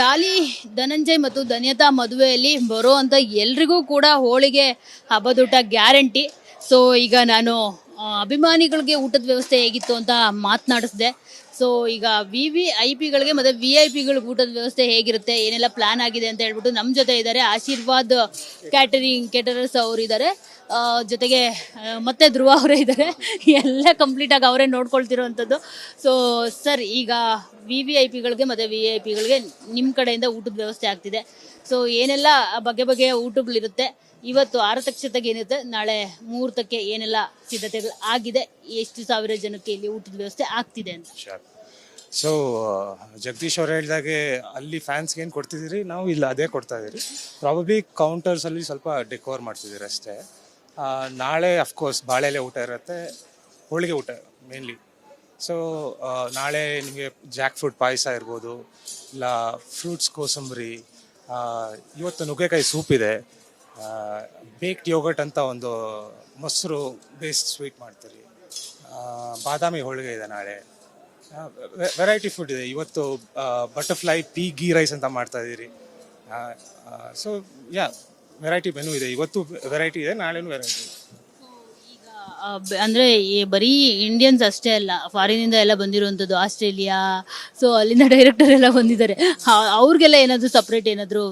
ಡಾಲಿ, ಧನಂಜಯ್ ಮತ್ತು ಧನ್ಯತಾ ಮದುವೆಯಲ್ಲಿ ಬರುವಂಥ ಎಲ್ರಿಗೂ ಕೂಡ ಹೋಳಿಗೆ ಹಬ್ಬದೂಟ ಗ್ಯಾರಂಟಿ. ಸೊ ಈಗ ನಾನು ಅಭಿಮಾನಿಗಳಿಗೆ ಊಟದ ವ್ಯವಸ್ಥೆ ಹೇಗಿತ್ತು ಅಂತ ಮಾತನಾಡಿಸಿದೆ. ಸೊ ಈಗ ವಿ ವಿ ಐ ಪಿಗಳಿಗೆ ಮತ್ತೆ ವಿ ಐ ಪಿಗಳಿಗೆ ಊಟದ ವ್ಯವಸ್ಥೆ ಹೇಗಿರುತ್ತೆ, ಏನೆಲ್ಲ ಪ್ಲಾನ್ ಆಗಿದೆ ಅಂತ ಹೇಳ್ಬಿಟ್ಟು ನಮ್ಮ ಜೊತೆ ಇದ್ದಾರೆ ಆಶೀರ್ವಾದ್ ಕ್ಯಾಟರಿಂಗ್ ಕ್ಯಾಟರರ್ಸ್ ಅವರು ಇದ್ದಾರೆ ಜೊತೆಗೆ ಮತ್ತೆ ಧ್ರುವ ಅವರೇ ಇದ್ದಾರೆ ಎಲ್ಲ ಕಂಪ್ಲೀಟ್ ಆಗಿ ಅವರೇ ನೋಡ್ಕೊಳ್ತಿರೋವಂಥದ್ದು ಸೊ ಸರ್ ಈಗ ವಿ ವಿ ಐ ಪಿಗಳಿಗೆ ಮತ್ತೆ ವಿ ಐ ಪಿಗಳಿಗೆ ನಿಮ್ಮ ಕಡೆಯಿಂದ ಊಟದ ವ್ಯವಸ್ಥೆ ಆಗ್ತಿದೆ. ಸೊ ಏನೆಲ್ಲ ಬಗೆ ಬಗೆಯ ಊಟಗಳಿರುತ್ತೆ ಇವತ್ತು ಆರತಕ್ಷತೆಗೆ ಏನಿರುತ್ತೆ, ನಾಳೆ ಮುಹೂರ್ತಕ್ಕೆ ಏನೆಲ್ಲ ಸಿದ್ಧತೆಗಳು ಆಗಿದೆ, ಎಷ್ಟು ಸಾವಿರ ಜನಕ್ಕೆ ಇಲ್ಲಿ ಊಟದ ವ್ಯವಸ್ಥೆ ಆಗ್ತಿದೆ ಅಂತ. ಸೊ ಜಗದೀಶ್ ಅವ್ರು ಹೇಳಿದಾಗೆ ಅಲ್ಲಿ ಫ್ಯಾನ್ಸ್ಗೆ ಏನು ಕೊಡ್ತಿದ್ದೀರಿ? ನಾವು ಇಲ್ಲ, ಅದೇ ಕೊಡ್ತಾ ಇದ್ದೀರಿ. ಪ್ರಾಬಬ್ಲಿ ಕೌಂಟರ್ಸಲ್ಲಿ ಸ್ವಲ್ಪ ಡೆಕೋರ್ ಮಾಡ್ತಿದ್ದೀರಿ ಅಷ್ಟೇ. ನಾಳೆ ಅಫ್ಕೋರ್ಸ್ ಬಾಳೆಲೆ ಊಟ ಇರುತ್ತೆ, ಹೋಳಿಗೆ ಊಟ ಮೇನ್ಲಿ ಸೊ ನಾಳೆ ನಿಮಗೆ ಜಾಕ್ ಫ್ರೂಟ್ ಪಾಯಸ ಇರ್ಬೋದು, ಇಲ್ಲ ಫ್ರೂಟ್ಸ್ ಕೋಸಂಬರಿ ಇವತ್ತು ನುಗ್ಗೆಕಾಯಿ ಸೂಪ್ ಇದೆ. ಬೇಕ್ಡ್ ಯೋಗಟ್ ಅಂತ ಒಂದು ಮೊಸರು ಬೇಸ್ಡ್ ಸ್ವೀಟ್ ಮಾಡ್ತೀರಿ. ಬಾದಾಮಿ ಹೋಳಿಗೆ ಇದೆ ನಾಳೆ. ವೆರೈಟಿ ಫುಡ್ ಇದೆ. ಇವತ್ತು ಬಟರ್ಫ್ಲೈ ಪೀ ಗೀ ರೈಸ್ ಅಂತ ಮಾಡ್ತಾ ಇದ್ದೀರಿ. ಸೊ ಯಾ ವೆರೈಟಿ ಮೆನು ಇದೆ. ಇವತ್ತು ವೆರೈಟಿ ಇದೆ ನಾಳೆನೂ ವೆರೈಟಿ ಇದೆ. ಅಂದರೆ ಬ- ಅಂದ್ರೆ ಈ ಬರೀ ಇಂಡಿಯನ್ಸ್ ಅಷ್ಟೇ ಅಲ್ಲ ಫಾರಿನಿಂದ ಎಲ್ಲ ಬಂದಿರುವಂಥದ್ದು ಆಸ್ಟ್ರೇಲಿಯಾ ಸೊ ಅಲ್ಲಿಂದ ಡೈರೆಕ್ಟರ್ ಎಲ್ಲ ಬಂದಿದ್ದಾರೆ. ಅವ್ರಿಗೆಲ್ಲ ಏನಾದರೂ ಸಪ್ರೇಟ್ ಏನಾದರೂ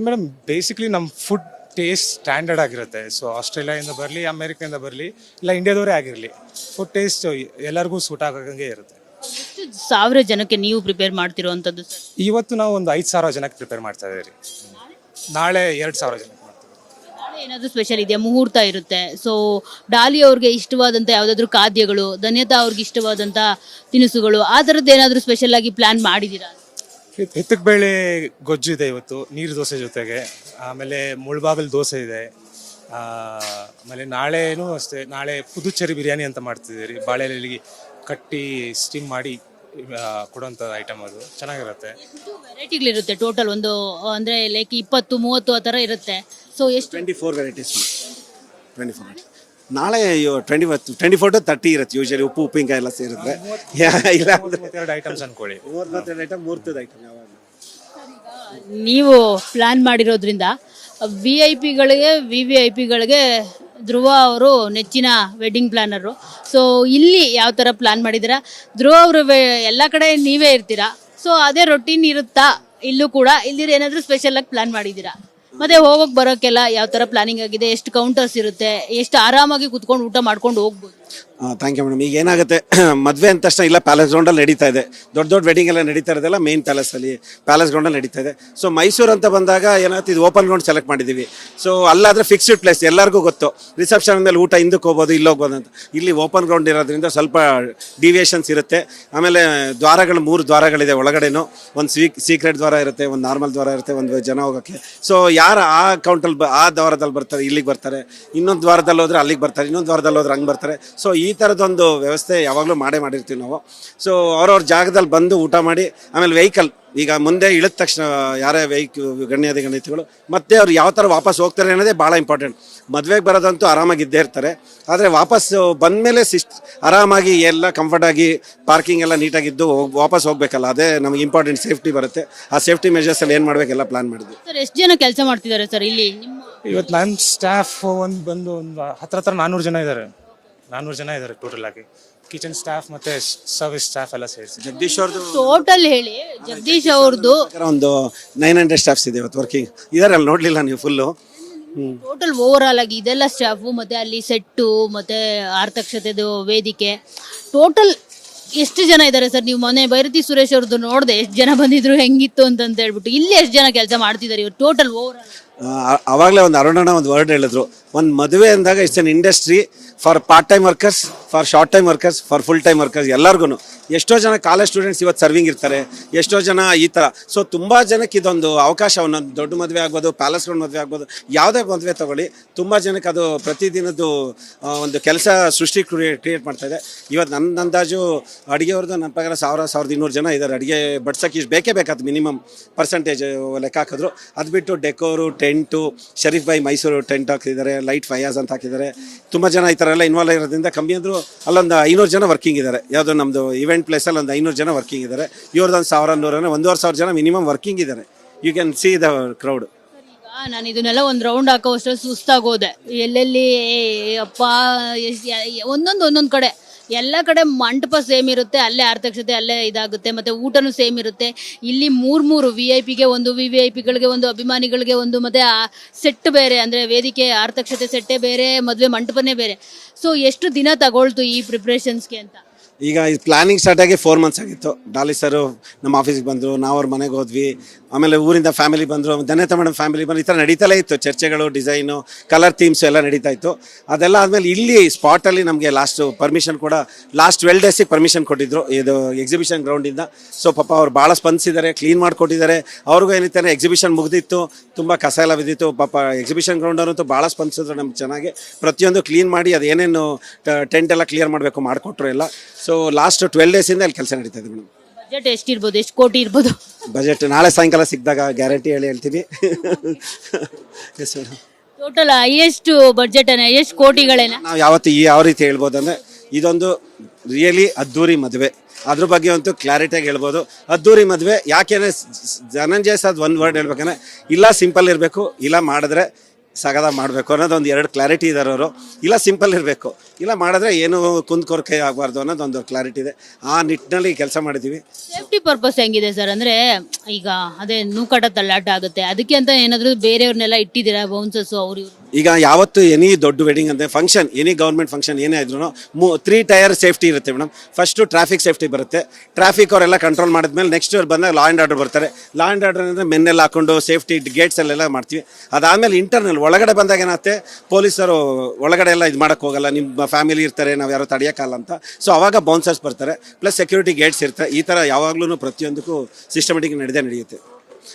ಮೇಡಮ್ ಬೇಸಿಕ್ಲಿ ನಮ್ಮ ಫುಡ್ ಟೇಸ್ಟ್ ಸ್ಟ್ಯಾಂಡರ್ಡ್ ಆಗಿರುತ್ತೆ. ಸೊ ಆಸ್ಟ್ರೇಲಿಯಾಯಿಂದ ಬರಲಿ ಅಮೇರಿಕಾಯಿಂದ ಬರಲಿ ಇಲ್ಲ ಇಂಡಿಯಾದವರೇ ಆಗಿರಲಿ ಫುಡ್ ಟೇಸ್ಟ್ ಎಲ್ಲರಿಗೂ ಸೂಟ್ ಆಗಂಗೆ ಇರುತ್ತೆ. ಎಷ್ಟು ಸಾವಿರ ಜನಕ್ಕೆ ನೀವು ಪ್ರಿಪೇರ್ ಮಾಡ್ತಿರೋವಂಥದ್ದು ಇವತ್ತು ನಾವು ಒಂದು ಐದು ಸಾವಿರ ಜನಕ್ಕೆ ಪ್ರಿಪೇರ್ ಮಾಡ್ತಾ ಇದ್ದೀವಿ. ನಾಳೆ ಎರಡು ಸಾವಿರ ಜನಕ್ಕೆ ಮಾಡ್ತೀವಿ. ನಾಳೆ ಏನಾದರೂ ಸ್ಪೆಷಲ್ ಇದೆಯಾ? ಮುಹೂರ್ತ ಇರುತ್ತೆ. ಸೊ ಡಾಲಿ ಅವ್ರಿಗೆ ಇಷ್ಟವಾದಂಥ ಯಾವುದಾದ್ರೂ ಖಾದ್ಯಗಳು ಧನ್ಯತಾ ಅವ್ರಿಗೆ ಇಷ್ಟವಾದಂಥ ತಿನಿಸುಗಳು ಆ ಥರದ್ದು ಏನಾದರೂ ಸ್ಪೆಷಲ್ ಆಗಿ ಪ್ಲ್ಯಾನ್ ಮಾಡಿದ್ದೀರಾ? ಹಿತ್ತಕ್ ಬೇಳೆ ಗೊಜ್ಜು ಇದೆ ಇವತ್ತು ನೀರು ದೋಸೆ ಜೊತೆಗೆ. ಆಮೇಲೆ ಮುಳ್ಬಾಗಲ್ ದೋಸೆ ಇದೆ. ಆಮೇಲೆ ನಾಳೆನೂ ಅಷ್ಟೇ ನಾಳೆ ಪುದುಚೇರಿ ಬಿರಿಯಾನಿ ಅಂತ ಮಾಡ್ತಿದ್ದೀರಿ. ಬಾಳೆಲೆಲಿ ಕಟ್ಟಿ ಸ್ಟೀಮ್ ಮಾಡಿ ಕೊಡುವಂತ ಕೊಡುವಂಥ ಐಟಮ್ ಅದು. ಚೆನ್ನಾಗಿರುತ್ತೆ. ವೆರೈಟಿಗಳಿರುತ್ತೆ ಟೋಟಲ್ ಒಂದು ಅಂದರೆ ಲೈಕ್ ಇಪ್ಪತ್ತು ಮೂವತ್ತು ಆ ಥರ ಇರುತ್ತೆ. ಸೊ ಎಷ್ಟು twenty four varieties twenty four ನಾಳೆ twenty twenty four to thirty ಇರುತ್ತೆ ಯೂಶಲಿ ಉಪ್ಪು ಉಪ್ಪಿನಕಾಯಿ ಎಲ್ಲ ಸೇರಿದ್ರೆ. ಇಲ್ಲ. ಅಂದ್ರೆ ಮೂವತ್ತೆರಡು ಐಟಮ್ಸ್ ಅನ್ಕೊಳ್ಳಿ. ಮೂವತ್ತೆರಡು ಐಟಮ್ ಮೂರ್ತದ ಐಟಮ್ ಯಾವಾಗ? ನೀವು ಪ್ಲಾನ್ ಮಾಡಿರೋದ್ರಿಂದ ವಿ ಐ ಪಿಗಳಿಗೆ ವಿ ವಿ ಐ ಪಿಗಳಿಗೆ ಧ್ರುವ ಅವರು ನೆಚ್ಚಿನ ವೆಡ್ಡಿಂಗ್ ಪ್ಲಾನರು ಸೊ ಇಲ್ಲಿ ಯಾವ ಥರ ಪ್ಲಾನ್ ಮಾಡಿದ್ದೀರಾ? ಧ್ರುವ ಅವರು ಎಲ್ಲ ಕಡೆ ನೀವೇ ಇರ್ತೀರಾ? ಸೊ ಅದೇ ರೊಟೀನ್ ಇರುತ್ತಾ? ಇಲ್ಲೂ ಕೂಡ? ಇಲ್ಲಿ ಏನಾದರೂ ಸ್ಪೆಷಲ್ ಆಗಿ ಪ್ಲಾನ್ ಮಾಡಿದ್ದೀರಾ? ಮತ್ತೆ ಹೋಗೋಕ್ ಬರೋಕೆಲ್ಲ ಯಾವ ತರ ಪ್ಲಾನಿಂಗ್ ಆಗಿದೆ, ಎಷ್ಟು ಕೌಂಟರ್ಸ್ ಇರುತ್ತೆ, ಎಷ್ಟು ಆರಾಮಾಗಿ ಕುತ್ಕೊಂಡು ಊಟ ಮಾಡ್ಕೊಂಡು ಹೋಗ್ಬೋದು. ಥ್ಯಾಂಕ್ ಯು ಮೇಡಮ್ ಈಗ ಏನಾಗುತ್ತೆ? ಮದುವೆ ಅಂದ ತಕ್ಷಣ ಇಲ್ಲ ಪ್ಯಾಲೇಸ್ ಗ್ರೌಂಡಲ್ಲಿ ನಡೀತಾ ಇದೆ. ದೊಡ್ಡ ದೊಡ್ಡ ವೆಡ್ಡಿಂಗ್ ಎಲ್ಲ ನಡೀತಾ ಇರೋದೆಲ್ಲ ಮೇನ್ ಪ್ಯಾಲೇಸಲ್ಲಿ ಪ್ಯಾಲೇಸ್ ಗ್ರೌಂಡಲ್ಲಿ ನಡೀತಾ ಇದೆ. ಸೊ ಮೈಸೂರು ಅಂತ ಬಂದಾಗ ಏನಾಗುತ್ತೆ ಇದು ಓಪನ್ ಗ್ರೌಂಡ್ ಸೆಲೆಕ್ಟ್ ಮಾಡಿದ್ದೀವಿ. ಸೊ ಅಲ್ಲಾದರೆ ಫಿಕ್ಸ್ಡ್ ಪ್ಲೇಸ್ ಎಲ್ಲರಿಗೂ ಗೊತ್ತು. ರಿಸೆಪ್ಷನ್ ಮೇಲೆ ಊಟ ಹಿಂದಕ್ಕೆ ಹೋಗ್ಬೋದು ಇಲ್ಲಿ ಹೋಗ್ಬೋದು ಅಂತ. ಇಲ್ಲಿ ಓಪನ್ ಗ್ರೌಂಡ್ ಇರೋದ್ರಿಂದ ಸ್ವಲ್ಪ ಡಿವಿಯೇಷನ್ಸ್ ಇರುತ್ತೆ. ಆಮೇಲೆ ದ್ವಾರಗಳು, ಮೂರು ದ್ವಾರಗಳಿದೆ ಒಳಗಡೆನೂ. ಒಂದು ಸ್ವೀಕ್ ಸೀಕ್ರೆಟ್ ದ್ವಾರ ಇರುತ್ತೆ, ಒಂದು ನಾರ್ಮಲ್ ದ್ವಾರ ಇರುತ್ತೆ, ಒಂದು ಜನ ಹೋಗೋಕ್ಕೆ. ಸೊ ಯಾರು ಆ ಅಕೌಂಟಲ್ಲಿ ಬ, ಆ ದ್ವಾರದಲ್ಲಿ ಬರ್ತಾರೆ, ಇಲ್ಲಿಗೆ ಬರ್ತಾರೆ. ಇನ್ನೊಂದು ದ್ವಾರದಲ್ಲಿ ಹೋದ್ರೆ ಅಲ್ಲಿಗೆ ಬರ್ತಾರೆ, ಇನ್ನೊಂದು ದ್ವಾರದಲ್ಲಿ ಹೋದ್ರೆ ಹಂಗೆ ಬರ್ತಾರೆ. ಸೊ ಈ ಥರದೊಂದು ವ್ಯವಸ್ಥೆ ಯಾವಾಗಲೂ ಮಾಡೇ ಮಾಡಿರ್ತೀವಿ ನಾವು. ಸೊ ಅವ್ರವ್ರ ಜಾಗದಲ್ಲಿ ಬಂದು ಊಟ ಮಾಡಿ ಆಮೇಲೆ ವೆಹಿಕಲ್ ಈಗ ಮುಂದೆ ಇಳಿದ ತಕ್ಷಣ ಯಾರೇ ವೆಹಿಕ್ ಗಣ್ಯಾದಿ ಗಣ್ಯತೆಗಳು ಮತ್ತೆ ಅವ್ರು ಯಾವ ಥರ ವಾಪಸ್ ಹೋಗ್ತಾರೆ ಅನ್ನೋದೇ ಭಾಳ ಇಂಪಾರ್ಟೆಂಟ್ ಮದುವೆಗೆ ಬರೋದಂತೂ ಆರಾಮಾಗಿ ಇದ್ದೇ ಇರ್ತಾರೆ. ಆದರೆ ವಾಪಸ್ ಬಂದಮೇಲೆ ಸಿಸ್ಟ್ ಆರಾಮಾಗಿ ಎಲ್ಲ ಕಂಫರ್ಟಾಗಿ ಪಾರ್ಕಿಂಗ್ ಎಲ್ಲ ನೀಟಾಗಿದ್ದು ಹೋಗಿ ವಾಪಸ್ ಹೋಗ್ಬೇಕಲ್ಲ ಅದೇ ನಮಗೆ ಇಂಪಾರ್ಟೆಂಟ್ ಸೇಫ್ಟಿ ಬರುತ್ತೆ. ಆ ಸೇಫ್ಟಿ ಮೆಜರ್ಸಲ್ಲಿ ಏನು ಮಾಡಬೇಕೆಲ್ಲ ಪ್ಲಾನ್ ಮಾಡಿದ್ವಿ. ಸರ್ ಎಷ್ಟು ಜನ ಕೆಲಸ ಮಾಡ್ತಿದ್ದಾರೆ ಸರ್ ಇಲ್ಲಿ? ನಿಮ್ಮ ಇವತ್ತು ನನ್ನ ಸ್ಟಾಫ್ ಒಂದು ಬಂದು ಒಂದು ಹತ್ರ ಹತ್ರ ನಾನ್ನೂರು ಜನ ಇದ್ದಾರೆ ನಾನ್ನೂರು ಜನ ಇದ್ದಾರೆ ಟೋಟಲ್ ಆಗಿ. ಕಿಚನ್ ಸ್ಟಾಫ್ ಮತ್ತೆ ಸರ್ವಿಸ್ ಸ್ಟಾಫ್ ಎಲ್ಲ ಸೇರಿಸಿ. ಜಗದೀಶ್ ಅವ್ರದ್ದು ಟೋಟಲ್ ಹೇಳಿ ಜಗದೀಶ್ ಅವ್ರದ್ದು ಒಂದು ನೈನ್ ಹಂಡ್ರೆಡ್ ಸ್ಟಾಫ್ಸ್ ಇದೆ ಇವತ್ತು ವರ್ಕಿಂಗ್ ಇದಾರಲ್ಲ ನೋಡ್ಲಿಲ್ಲ ನೀವು ಫುಲ್ಲು ಟೋಟಲ್ ಓವರ್ ಆಲ್ ಆಗಿ ಇದೆಲ್ಲ ಸ್ಟಾಫು ಮತ್ತೆ ಅಲ್ಲಿ ಸೆಟ್ಟು ಮತ್ತೆ ಆರ್ತಕ್ಷತೆದು ವೇದಿಕೆ. ಟೋಟಲ್ ಎಷ್ಟು ಜನ ಇದ್ದಾರೆ ಸರ್? ನೀವು ಮೊನ್ನೆ ಭೈರತಿ ಸುರೇಶ್ ಅವ್ರದ್ದು ನೋಡಿದೆ ಎಷ್ಟು ಜನ ಬಂದಿದ್ರು ಹೆಂಗಿತ್ತು ಅಂತ ಹೇಳ್ಬಿಟ್ಟು. ಇಲ್ಲಿ ಎಷ್ಟು ಜನ ಕೆಲಸ ಮಾಡ್ತಿದ್ದಾರೆ ಇವರು? ಟೋಟಲ್ ಓವರ್ ಆಲ್ ಆವಾಗಲೇ ಒಂದು ಅರುಣಣ್ಣ ಒಂದು ವರ್ಡ್ ಹೇಳಿದ್ರು. ಒಂದು ಮದುವೆ ಅಂದಾಗ it's an industry for part time workers for short time workers for full time workers ಎಲ್ಲರಿಗೂ ಎಷ್ಟೋ ಜನ ಕಾಲೇಜ್ ಸ್ಟೂಡೆಂಟ್ಸ್ ಇವತ್ತು ಸರ್ವಿಂಗ್ ಇರ್ತಾರೆ, ಎಷ್ಟೋ ಜನ ಈ ಥರ ಸೊ ತುಂಬ ಜನಕ್ಕೆ ಇದೊಂದು ಅವಕಾಶ, ಒಂದೊಂದು ದೊಡ್ಡ ಮದುವೆ ಆಗ್ಬೋದು ಪ್ಯಾಲೇಸ್ ಗ್ರೌಂಡ್ ಮದುವೆ ಆಗ್ಬೋದು, ಯಾವುದೇ ಮದುವೆ ತಗೊಳ್ಳಿ. ತುಂಬ ಜನಕ್ಕೆ ಅದು ಪ್ರತಿದಿನದ್ದು ಒಂದು ಕೆಲಸ ಸೃಷ್ಟಿ ಕ್ರಿಯೇಟ್ ಮಾಡ್ತಾ ಇದೆ. ಇವತ್ತು ನನ್ನ ಅಂದಾಜು ಅಡುಗೆಯವ್ರದ್ದು ನನ್ನ ಪ್ರಕಾರ ಸಾವಿರ, ಸಾವಿರದ ಇನ್ನೂರು ಜನ ಇದ್ದಾರೆ ಅಡುಗೆ ಬಡ್ಸೋಕ್ಕೆ ಇಷ್ಟು ಬೇಕೇ ಬೇಕಾದ ಮಿನಿಮಮ್ ಪರ್ಸೆಂಟೇಜ್ ಲೆಕ್ಕ ಹಾಕಿದ್ರು. ಅದು ಬಿಟ್ಟು decor tent, Sharif Bhai Mysuru tent ಹಾಕಿದ್ದಾರೆ, ಲೈಟ್ ಫಯಾಜ್ ಅಂತ ಹಾಕಿದ್ದಾರೆ. ತುಂಬ ಜನ ಈ ಥರ ಎಲ್ಲ ಇನ್ವಾಲ್ವ್ ಆಗಿರೋದ್ರಿಂದ ಕಮ್ಮಿ ಅಂದರೂ ಅಲ್ಲೊಂದು ಐನೂರು ಜನ ವರ್ಕಿಂಗ್ ಇದ್ದಾರೆ. ಯಾವುದೋ ನಮ್ಮದು ಇವೆಂಟ್ ಪ್ಲೇಸಲ್ಲಿ ಒಂದು ಐನೂರು ಜನ ವರ್ಕಿಂಗ್ ಇದ್ದಾರೆ. ಇವ್ರದ್ದೊಂದು ಸಾವಿರ ನೂರ ಒಂದೂವರೆ ಸಾವಿರ ಜನ ಮಿನಿಮಮ್ ವರ್ಕಿಂಗ್ ಇದ್ದಾರೆ. You can see the crowd ನಾನು ಇದನ್ನೆಲ್ಲ ಒಂದು ರೌಂಡ್ ಹಾಕೋ ಅಷ್ಟರಲ್ಲಿ ಸುಸ್ತಾಗೋದೆ. ಎಲ್ಲೆಲ್ಲಿ ಅಪ್ಪ ಒಂದೊಂದು ಒಂದೊಂದು ಕಡೆ. ಎಲ್ಲ ಕಡೆ ಮಂಟಪ ಸೇಮ್ ಇರುತ್ತೆ, ಅಲ್ಲೇ ಆರ್ಥಕ್ಷತೆ ಅಲ್ಲೇ ಇದಾಗುತ್ತೆ, ಮತ್ತೆ ಊಟನೂ ಸೇಮ್ ಇರುತ್ತೆ. ಇಲ್ಲಿ ಮೂರು ಮೂರು ವಿ ಐ ಪಿಗೆ ಒಂದು ವಿ ವಿ ಐ ಪಿಗಳಿಗೆ ಒಂದು, ಅಭಿಮಾನಿಗಳಿಗೆ ಒಂದು, ಮತ್ತೆ ಸೆಟ್ ಬೇರೆ, ಅಂದ್ರೆ ವೇದಿಕೆ ಆರ್ಥಕ್ಷತೆ ಸೆಟ್ಟೇ ಬೇರೆ, ಮದುವೆ ಮಂಟಪನೇ ಬೇರೆ. ಸೊ ಎಷ್ಟು ದಿನ ತಗೊಳ್ತು ಈ ಪ್ರಿಪ್ರೇಷನ್ಸ್ಗೆ ಅಂತ? ಈಗ ಈ ಪ್ಲಾನಿಂಗ್ ಸ್ಟಾರ್ಟ್ ಆಗಿ ಫೋರ್ ಮಂತ್ಸ್ ಆಗಿತ್ತು. ಡಾಲಿ ಸರ್ ನಮ್ಮ ಆಫೀಸ್ಗೆ ಬಂದರು, ನಾವು ಅವ್ರ ಮನೆಗೆ ಹೋದ್ವಿ. ಆಮೇಲೆ ಊರಿಂದ ಫ್ಯಾಮಿಲಿ ಬಂದರು, ಜನತ ಮೇಡಮ್ ಫ್ಯಾಮಿಲಿ ಬಂದು ಈ ಥರ ನಡೀತಲೇ ಇತ್ತು. ಚರ್ಚೆಗಳು ಡಿಸೈನು ಕಲರ್ ಥೀಮ್ಸ್ ಎಲ್ಲ ನಡೀತಾ ಇತ್ತು. ಅದೆಲ್ಲ ಆದಮೇಲೆ ಇಲ್ಲಿ ಸ್ಪಾಟಲ್ಲಿ ನಮಗೆ ಲಾಸ್ಟು ಪರ್ಮಿಷನ್ ಕೂಡ ಲಾಸ್ಟ್ ಟ್ವೆಲ್ ಡೇಸಿಗೆ ಪರ್ಮಿಷನ್ ಕೊಟ್ಟಿದ್ರು. ಇದು ಎಕ್ಸಿಬಿಷನ್ ಗ್ರೌಂಡಿಂದ ಸೊ ಪಾಪ ಅವ್ರು ಭಾಳ ಸ್ಪಂದಿಸಿದ್ದಾರೆ ಕ್ಲೀನ್ ಮಾಡಿಕೊಟ್ಟಿದ್ದಾರೆ. ಅವ್ರಿಗೂ ಏನಿತ್ತಾನೆ ಎಕ್ಸಿಬಿಷನ್ ಮುಗಿದಿತ್ತು. ತುಂಬ ಕಸ ಎಲ್ಲ ಬಿದ್ದಿತ್ತು. ಪಾಪ ಎಕ್ಸಿಬಿಷನ್ ಗ್ರೌಂಡ್ ಅವರಂತೂ ಭಾಳ ಸ್ಪಂದಿಸಿದ್ರು ನಮ್ಗೆ ಚೆನ್ನಾಗಿ. ಪ್ರತಿಯೊಂದು ಕ್ಲೀನ್ ಮಾಡಿ ಅದೇನೇನು ಟೆಂಟ್ ಎಲ್ಲ ಕ್ಲಿಯರ್ ಮಾಡಬೇಕು ಮಾಡಿಕೊಟ್ರು ಎಲ್ಲ. ಸೊ ಲಾಸ್ಟ್ ಟ್ವೆಲ್ ಡೇಸಿಂದ ಅಲ್ಲಿ ಕೆಲಸ ನಡೀತಾ ಇದೆ ಮೇಡಮ್ ಬಜೆಟ್ ಎಷ್ಟಿರ್ಬೋದು ಎಷ್ಟು ಕೋಟಿ ಇರ್ಬೋದು? ಬಜೆಟ್ ನಾಳೆ ಸಾಯಂಕಾಲ ಸಿಕ್ಕಿದಾಗ ಗ್ಯಾರಂಟಿ ಹೇಳಿ ಹೇಳ್ತೀನಿ yes madam total highest budget ಎಷ್ಟು ಕೋಟಿಗಳೇನ? ನಾವು ಯಾವತ್ತು ಈ ಯಾವ ರೀತಿ ಹೇಳ್ಬೋದು ಅಂದರೆ ಇದೊಂದು ರಿಯಲಿ ಅದ್ದೂರಿ ಮದುವೆ. ಅದ್ರ ಬಗ್ಗೆ ಅಂತೂ ಕ್ಲಾರಿಟಿಯಾಗಿ ಹೇಳ್ಬೋದು. ಅದ್ದೂರಿ ಮದುವೆ ಯಾಕೆಂದರೆ ಧನಂಜಯ ಸದ್ ಒಂದು ವರ್ಡ್ ಹೇಳ್ಬೇಕಂದ್ರೆ ಇಲ್ಲ ಸಿಂಪಲ್ ಇರಬೇಕು ಇಲ್ಲ ಮಾಡಿದ್ರೆ ಸಗದ ಮಾಡಬೇಕು ಅನ್ನೋದು ಒಂದು ಎರಡು ಕ್ಲಾರಿಟಿ ಇದ್ದಾರೆ ಅವರು. ಇಲ್ಲ ಸಿಂಪಲ್ ಇರಬೇಕು. ಇಲ್ಲ ಮಾಡಿದ್ರೆ ಏನು ಕುಂದ್ಕೊರಕೆ ಆಗಬಾರ್ದು ಅನ್ನೋದು ಒಂದು ಕ್ಲಾರಿಟಿ ಇದೆ. ಆ ನಿಟ್ಟಿನಲ್ಲಿ ಕೆಲಸ ಮಾಡಿದ್ದೀವಿ ಸೇಫ್ಟಿ ಪರ್ಪಸ್ ಹೆಂಗಿದೆ ಸರ್ ಅಂದ್ರೆ, ಈಗ ಅದೇ ನೂಕಾಟ ತಳ್ಳಾಟ ಆಗುತ್ತೆ. ಅದಕ್ಕೆ ಅಂತ ಏನಾದರೂ ಬೇರೆಯವ್ರನ್ನೆಲ್ಲ ಇಟ್ಟಿದ್ದೀರಾ ಬೌನ್ಸಸ್ಸು ಅವ್ರು ಈಗ ಯಾವತ್ತು ಎನಿ ದೊಡ್ಡ ವೆಡ್ಡಿಂಗ್ ಅಂದರೆ ಫಂಕ್ಷನ್ ಎನಿ ಗೌರ್ಮೆಂಟ್ ಫಂಕ್ಷನ್ ಏನೇ ಇದ್ರು ಮೂ ತ್ರೀ ಟೈರ್ ಸೇಫ್ಟಿ ಇರುತ್ತೆ ಮೇಡಮ್ ಫಸ್ಟು ಟ್ರಾಫಿಕ್ ಸೇಫ್ಟಿ ಬರುತ್ತೆ. ಟ್ರಾಫಿಕ್ ಅವರೆಲ್ಲ ಕಂಟ್ರೋಲ್ ಮಾಡಿದ್ಮೇಲೆ ನೆಕ್ಸ್ಟ್ ಅವ್ರು ಬಂದಾಗ ಲಾ ಆ್ಯಂಡ್ ಆರ್ಡರ್ ಬರ್ತಾರೆ. ಲಾ ಆ್ಯಂಡ್ ಆರ್ಡರ್ ಅಂದರೆ ಮೆನ್ನೆಲ್ಲ ಹಾಕೊಂಡು ಸೇಫ್ಟಿ ಗೇಟ್ಸಲ್ಲೆಲ್ಲ ಮಾಡ್ತೀವಿ. ಅದಾದಮೇಲೆ ಇಂಟರ್ನಲ್ ಒಳಗಡೆ ಬಂದಾಗ ಏನಾಗುತ್ತೆ? ಪೊಲೀಸರು ಒಳಗಡೆ ಎಲ್ಲ ಇದು ಹೋಗಲ್ಲ. ನಿಮ್ಮ ಫ್ಯಾಮಿಲಿ ಇರ್ತಾರೆ, ನಾವು ಯಾರೋ ತಡೆಯೋಕ್ಕಲ್ಲ ಅಂತ. ಸೊ ಅವಾಗ ಬೌನ್ಸರ್ಸ್ ಬರ್ತಾರೆ. ಪ್ಲಸ್ ಸೆಕ್ಯೂರಿಟಿ ಗೇಟ್ಸ್ ಇರ್ತಾರೆ ಈ ಥರ ಯಾವಾಗಲೂ ಪ್ರತಿಯೊಂದಕ್ಕೂ ಸಿಸ್ಟಮೆಟಿಕ್ ನಡೆದೇ ನಡೆಯುತ್ತೆ.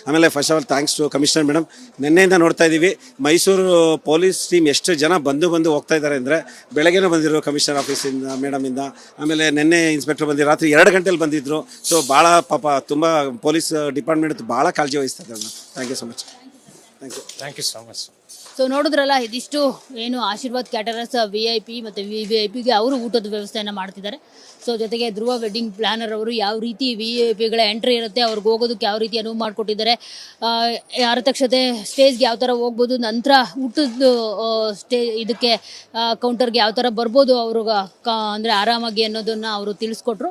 ಆಮೇಲೆ first of all thanks to commissioner madam ನಿನ್ನೆಯಿಂದ ನೋಡ್ತಾ ಇದ್ದೀವಿ ಮೈಸೂರು ಪೊಲೀಸ್ ಟೀಮ್ ಎಷ್ಟು ಜನ ಬಂದು ಬಂದು ಹೋಗ್ತಾ ಇದ್ದಾರೆ ಅಂದರೆ ಬೆಳಗ್ಗೆನೇ ಬಂದಿರೋ ಕಮಿಷನರ್ ಆಫೀಸಿಂದ ಮೇಡಮಿಂದ ಆಮೇಲೆ ನಿನ್ನೆ ಇನ್ಸ್ಪೆಕ್ಟರ್ ಬಂದಿದ್ದು ರಾತ್ರಿ ಎರಡು ಗಂಟೆಲಿ ಬಂದಿದ್ದರು ಸೊ ಭಾಳ ಪಾಪ, ತುಂಬ ಪೊಲೀಸ್ ಡಿಪಾರ್ಟ್ಮೆಂಟ್ ಭಾಳ ಕಾಳಜಿ ವಹಿಸ್ತಾ ಇದ್ದಾರೆ thank you so much thank you thank you so much so ನೋಡಿದ್ರಲ್ಲ ಇದಿಷ್ಟು ಏನು Ashirwad caterers V I P ಮತ್ತು ವಿ ವಿ ಐ ಪಿಗೆ ಅವರು ಊಟದ ವ್ಯವಸ್ಥೆಯನ್ನು ಮಾಡ್ತಿದ್ದಾರೆ. ಸೊ ಜೊತೆಗೆ ಧ್ರುವ ವೆಡ್ಡಿಂಗ್ ಪ್ಲಾನರ್ ಅವರು ಯಾವ ರೀತಿ ವಿ ಐ ಪಿಗಳ ಎಂಟ್ರಿ ಇರುತ್ತೆ ಅವ್ರಿಗೆ ಹೋಗೋದಕ್ಕೆ ಯಾವ ರೀತಿ ಅನುವು ಮಾಡಿಕೊಟ್ಟಿದ್ದಾರೆ ಆರತಕ್ಷತೆ ಸ್ಟೇಜ್ಗೆ ಯಾವ ಥರ ಹೋಗ್ಬೋದು ನಂತರ ಊಟದ ಸ್ಟೇ ಇದಕ್ಕೆ ಕೌಂಟರ್ಗೆ ಯಾವ ಥರ ಬರ್ಬೋದು ಅವ್ರಿಗೆ ಕ ಅಂದರೆ ಆರಾಮಾಗಿ ಅನ್ನೋದನ್ನು ಅವರು ತಿಳಿಸ್ಕೊಟ್ರು.